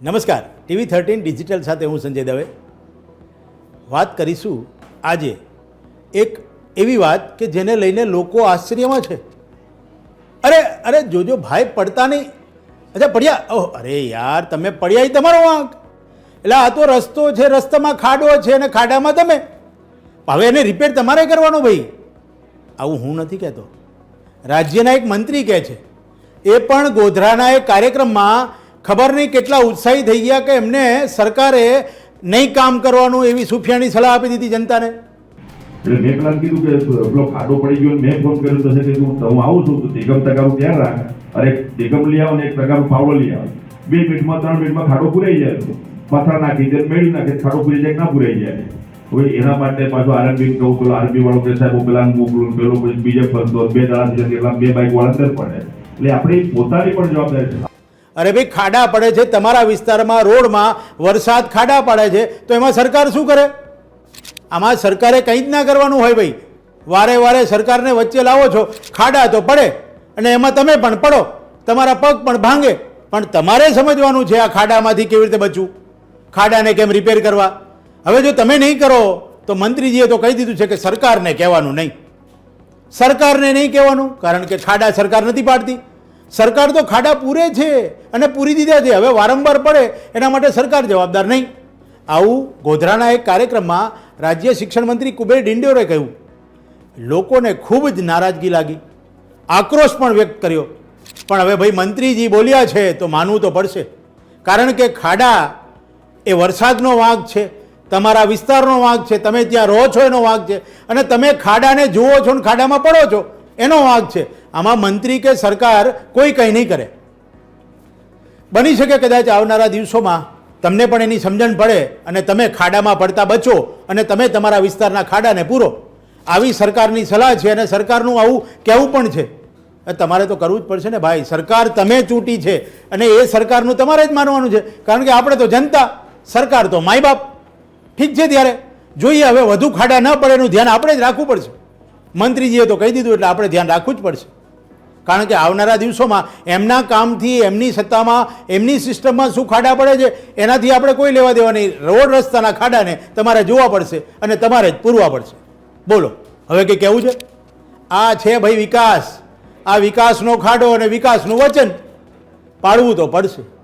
નમસ્કાર. TV thirteen digital સાથે હું સંજય દવે. વાત કરીશું આજે એક એવી વાત કે જેને લઈને લોકો આશ્ચર્યમાં છે. અરે અરે જોજો ભાઈ પડતા નહીં. અચ્છા, પડ્યા. ઓહ, અરે યાર, તમે પડ્યા એ તમારો વાંક. એટલે આ તો રસ્તો છે, રસ્તામાં ખાડો છે અને ખાડામાં તમે. હવે એને રિપેર તમારે કરવાનો ભાઈ. આવું હું નથી કહેતો. રાજ્યના એક મંત્રી કહે છે, એ પણ ગોધરાના એક કાર્યક્રમમાં ખબર નહીં કેટલા ઉત્સાહી થઈ ગયા કે એમને સરકારે નહીં કામ કરવાનું એવી સુફિયાની સલાહ આપી દીધી જનતાને. એટલે મેં પેલા કીધું કે પેલો ખાડો પડી ગયો મેં ફોન કર્યો તો કે હું આવું છું, તો દેગમ તગારું ક્યાં રાખ. અરે દેગમ લઈ આવો ને એક તગારું પાવડો લઈ આવો. બે મિનિટમાં, ત્રણ મિનિટમાં ખાડો પૂરાઈ જાય પથરા નાખી દે મેળવી નાખે, ખાડો પૂરી જાય ના પૂરાઈ જાય. હવે એના માટે પાછું આરએનબી કહું, પેલો આરબી વાળો કે સાહેબ પેલા મોકલું પેલો બીજે ફરતો બે દાડા બે બાઈક વાળા અંદર પડે. એટલે આપણી પોતાની પણ જવાબદારી છે. અરે ભાઈ, ખાડા પડે છે તમારા વિસ્તારમાં, રોડમાં, વરસાદ ખાડા પડે છે, તો એમાં સરકાર શું કરે? આમાં સરકારે કંઈ જ ના કરવાનું હોય ભાઈ. વારે વારે સરકારને વચ્ચે લાવો છો, ખાડા તો પડે, અને એમાં તમે પણ પડો. તમારા પગ પણ ભાંગે, પણ તમારે સમજવાનું છે આ ખાડામાંથી કેવી રીતે બચવું. ખાડાને કેમ રિપેર કરવા? હવે જો તમે નહીં કરો, તો મંત્રીજીએ તો કહી દીધું છે કે સરકારને કહેવાનું નહીં. સરકારને નહીં કહેવાનું, કારણ કે ખાડા સરકાર નથી પાડતી. સરકાર તો ખાડા પૂરે છે અને પૂરી દીધા છે. હવે વારંવાર પડે એના માટે સરકાર જવાબદાર નહીં. આવું ગોધરાના એક કાર્યક્રમમાં રાજ્ય શિક્ષણ મંત્રી કુબેર ડિંડોરે કહ્યું. લોકોને ખૂબ જ નારાજગી લાગી. આક્રોશ પણ વ્યક્ત કર્યો. પણ હવે ભાઈ મંત્રીજી બોલ્યા છે તો માનવું તો પડશે. કારણ કે ખાડા એ વરસાદનો વાંક છે, તમારા વિસ્તારનો વાંક છે, તમે ત્યાં રહો છો એનો વાંક છે અને તમે ખાડાને જુઓ છો ને ખાડામાં પડો છો. એનો વાંક છે. આમાં મંત્રી કે સરકાર કોઈ કંઈ નહીં કરે. બની શકે કદાચ આવનારા દિવસોમાં તમને પણ એની સમજણ પડે અને તમે ખાડામાં પડતા બચો અને તમે તમારા વિસ્તારના ખાડાને પૂરો. આવી સરકારની સલાહ છે અને સરકારનું આવું કહેવું પણ છે. તમારે તો કરવું જ પડશે ને ભાઈ. સરકાર તમે ચૂંટી છે અને એ સરકારનું તમારે જ માનવાનું છે. કારણ કે આપણે તો જનતા, સરકાર તો માય બાપ. ઠીક છે ત્યારે. જોઈએ હવે વધુ ખાડા ન પડે એનું ધ્યાન આપણે જ રાખવું પડશે. મંત્રીજીએ તો કહી દીધું એટલે આપણે ધ્યાન રાખવું જ પડશે. કારણ કે આવનારા દિવસોમાં એમના કામથી, એમની સત્તામાં, એમની સિસ્ટમમાં શું ખાડા પડે છે, એનાથી આપણે કોઈ લેવા દેવા નહીં. રોડ રસ્તાના ખાડાને તમારે જોવા પડશે અને તમારે જ પૂરવા પડશે. બોલો, હવે કંઈ કહેવું છે? આ છે ભાઈ વિકાસ. આ વિકાસનો ખાડો અને વિકાસનું વચન. પાડવું તો પડશે.